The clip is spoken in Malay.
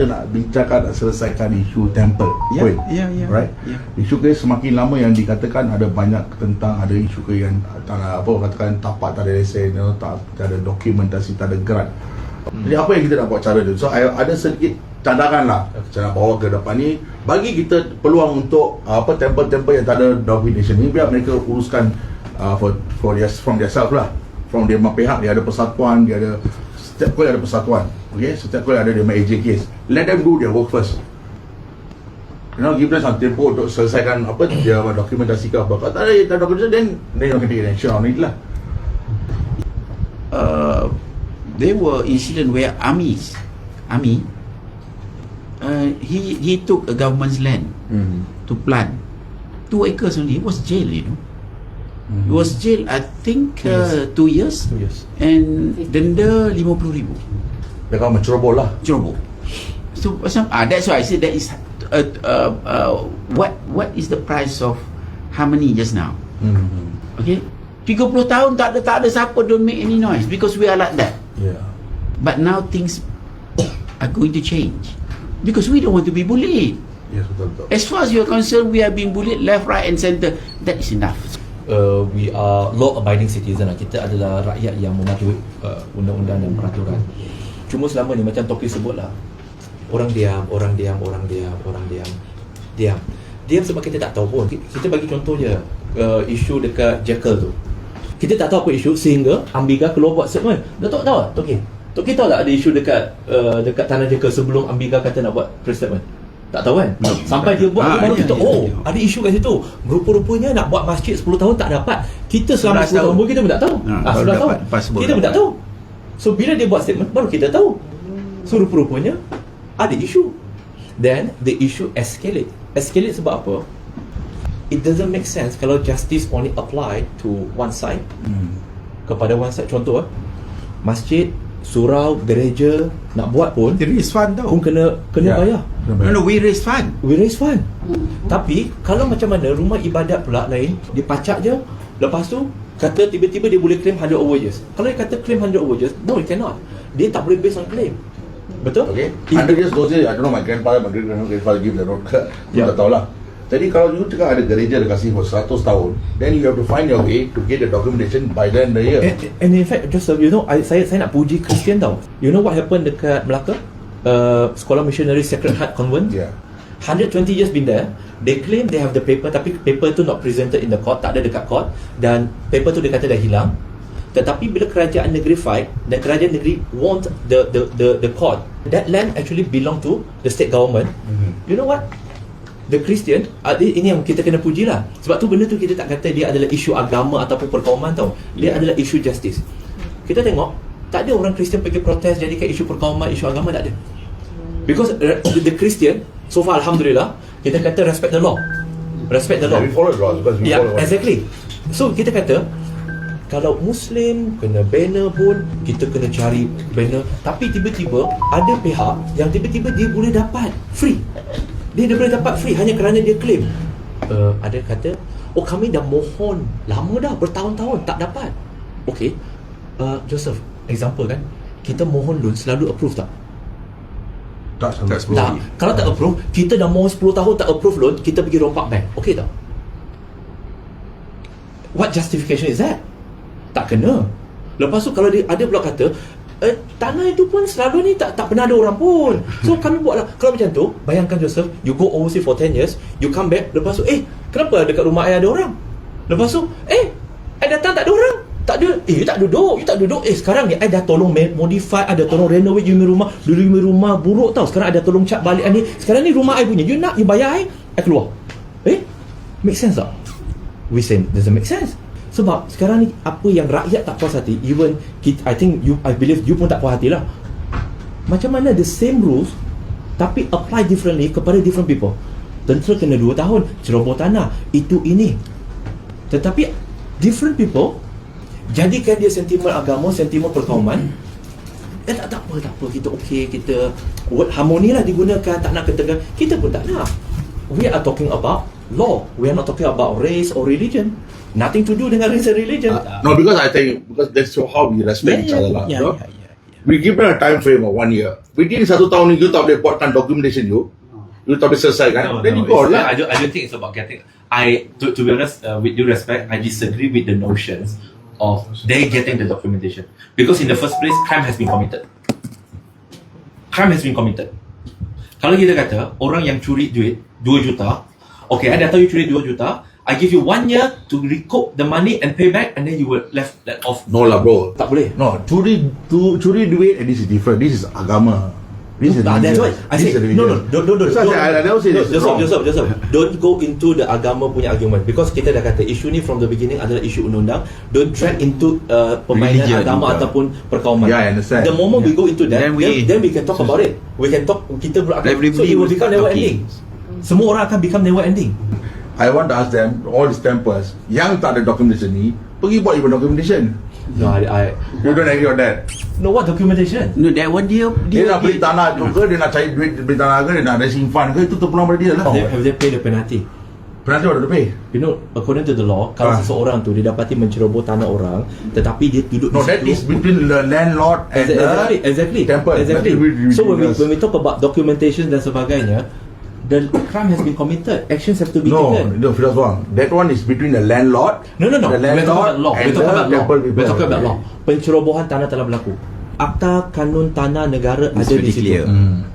kita nak bincangkan nak selesaikan isu temple. Ya, Point. ya, ya, Right? ya. Isu ke semakin lama yang dikatakan ada banyak tentang ada isu ke yang tak apa katakan tapak tak ada lesen, you know, tak, tak ada dokumentasi, tak ada grant. Jadi apa yang kita nak buat cara dia? So I, ada sedikit cadangan lah nak bawa ke depan ni bagi kita peluang untuk uh, apa temple-temple yang tak ada domination ni biar mereka uruskan uh, for for their, from their self lah from dia punya pihak dia ada persatuan dia ada setiap kali ada persatuan okay setiap kali ada dia AJ case let them do their work first you know give them some tempo untuk selesaikan apa dia punya dokumentasi ke apa kalau tak ada tak ada dokumentasi then then you can take action on it lah uh, there were incident where armies, army, uh, he he took a government's land hmm. to plant two acres only. It was jail, you know. It was jail. I think uh, two years. Two years. And denda lima puluh ribu. Dia kan mencerobol lah Ceroboh. So macam ah that's why I said that is uh, uh, uh, what what is the price of harmony just now? hmm. Okay. 30 tahun tak ada tak ada siapa don't make any noise because we are like that. yeah But now things are going to change because we don't want to be bullied. yes betul betul As far as you're concerned, we are being bullied left, right, and center. That is enough. uh, we are law abiding citizen lah. Kita adalah rakyat yang mematuhi uh, undang-undang dan peraturan. Cuma selama ni macam Toki sebut lah. Orang diam, orang diam, orang diam, orang diam. Diam. Diam sebab kita tak tahu pun. Kita bagi contoh je uh, isu dekat Jekyll tu. Kita tak tahu apa isu sehingga Ambiga keluar buat statement. Dah tahu tahu tak Toki? Toki tahu tak ada isu dekat uh, dekat tanah Jekyll sebelum Ambiga kata nak buat press statement? Tak tahu kan? No. Sampai dia buat Ah, baru ya, kita ya, oh ya. ada isu kat situ. Rupa-rupanya nak buat masjid 10 tahun tak dapat. Kita selama 10 11 tahun tahun. pun kita pun tak tahu. Ha, Ah, 11 tahun. dapat, Kita pun tak tahu. So bila dia buat statement baru kita tahu. So rupa-rupanya ada isu. Then the issue escalate. Escalate sebab apa? It doesn't make sense kalau justice only apply to one side hmm. kepada one side. Contoh eh, masjid, surau, gereja nak buat pun They raise fund tau. pun kena kena Ya. bayar. No, no, we raise fund. We raise fund Tapi Kalau macam mana Rumah ibadat pula lain Dia pacak je Lepas tu Kata tiba-tiba dia boleh claim 100 over years Kalau dia kata claim 100 over years No, he cannot Dia tak boleh based on claim Betul? Okay. If- 100 years goes I don't know my grandfather, my great grandfather give the road. Aku Yeah. tak tahu lah. Jadi kalau you cakap ada gereja dekat sini for 100 tahun, then you have to find your way to get the documentation by the end of the year. And, and in fact Joseph You know I, saya, saya nak puji Christian tau You know what happened dekat Melaka? Uh, Sekolah Missionary Sacred Heart Convent Yeah. 120 years been there. They claim they have the paper Tapi paper tu not presented in the court Tak ada dekat court. Dan paper tu dia kata dah hilang. Tetapi bila kerajaan negeri fight Dan kerajaan negeri want the the the, the court That land actually belong to the state government. Mhm. You know what? The Christian uh, Ini yang kita kena puji lah. Sebab tu benda tu kita tak kata Dia adalah isu agama Ataupun perkauman tau. Dia adalah isu justice. Kita tengok Tak ada orang Kristian pergi protes Jadikan isu perkauman Isu agama tak ada. Because uh, the Christian So far Alhamdulillah Kita kata respect the law Respect the law Yeah, we follow the laws because we Yeah, follow exactly. So kita kata kalau Muslim kena banner pun kita kena cari banner. Tapi tiba-tiba ada pihak yang tiba-tiba dia boleh dapat free. Dia, dia boleh dapat free hanya kerana dia claim. Uh, ada kata, oh kami dah mohon lama dah bertahun-tahun tak dapat. Okay, uh, Joseph, example kan, kita mohon loan selalu approve tak? Tak sampai Tak 10. Tak. Kalau tak approve, kita dah mohon 10 tahun tak approve loan, kita pergi rompak bank. Okey tak? What justification is that? Tak kena. Lepas tu kalau dia ada pula kata, eh, tanah itu pun selalu ni tak tak pernah ada orang pun. So kami buatlah. Kalau macam tu, bayangkan Joseph, you go overseas for 10 years, you come back, lepas tu, eh, kenapa dekat rumah ayah ada orang? Lepas tu, eh, I datang tak ada orang. Tak ada. Eh, you tak duduk. You tak duduk. Eh, sekarang ni I dah tolong modify, ada tolong renovate you rumah. Dulu you rumah buruk tau. Sekarang ada tolong cat balik ni. Sekarang ni rumah I punya. You nak, you bayar I, I keluar. Eh, make sense tak? We say doesn't make sense. Sebab sekarang ni apa yang rakyat tak puas hati, even kita, I think you, I believe you pun tak puas hati lah. Macam mana the same rules tapi apply differently kepada different people. Tentera kena 2 tahun, ceroboh tanah, itu ini. Tetapi different people jadikan dia sentimen agama, sentimen perkauman. Eh tak, tak apa, tak apa. Kita okey, kita word harmoni lah digunakan, tak nak ketegangan. Kita pun tak nak. We are talking about law. We are not talking about race or religion. Nothing to do dengan race and religion. No, because I think because that's how we respect each other lah. Yeah, no? yeah, yeah, yeah. we give them a time frame of one year. Within satu tahun ni you tak boleh buatkan documentation you, you tak boleh selesaikan, then you go it's- lah. I don't, I don't think it's about getting. I to, to be honest, uh, with due respect, I disagree with the notions of they getting the documentation because in the first place, crime has been committed. Crime has been committed. Kalau kita kata orang yang curi duit 2 juta, okay, I dah tahu you curi 2 juta, I give you one year to recoup the money and pay back, and then you will left that off. No lah bro. Tak boleh. No, curi tu curi duit and this is different. This is agama. This is Ah, that's why. I This say no no don't don't don't. That's why I I, never say no, this is Joseph. Joseph, Joseph, don't go into the agama punya argument because kita dah kata isu ni from the beginning adalah isu undang-undang. Don't drag into uh, permainan Religion, agama yeah. ataupun perkauman. Yeah, I understand. The moment we go into that, Then then we- we, then, we can talk about it. We can talk. Kita ber- Everybody so it will become never ending. Semua orang akan become never ending. I want to ask them, all these temples, yang tak ada documentation ni, pergi buat even documentation. No, I, I You don't agree on that? no what documentation? No, that one dia Dia, nak beli tanah tu ke, dia nak cari duit beli tanah ke, dia nak racing fund ke, itu terpulang pada dia lah. Have they, have they paid the penalty? Penalti what to pay? You know, according to the law, kalau Ah. seseorang tu dia dapati menceroboh tanah orang, tetapi dia duduk No, di that situ, is between the landlord and Exactly, the exactly, temple. exactly. That is So when we when we talk about documentation dan sebagainya, the crime has been committed. Actions have to be no, taken. No, no, first one. That one is between the landlord. No, no, no. The landlord We're talking about law. We're talking about law. We're talking about law. Pencerobohan tanah telah berlaku. Akta Kanun Tanah Negara It's ada di situ. Hmm.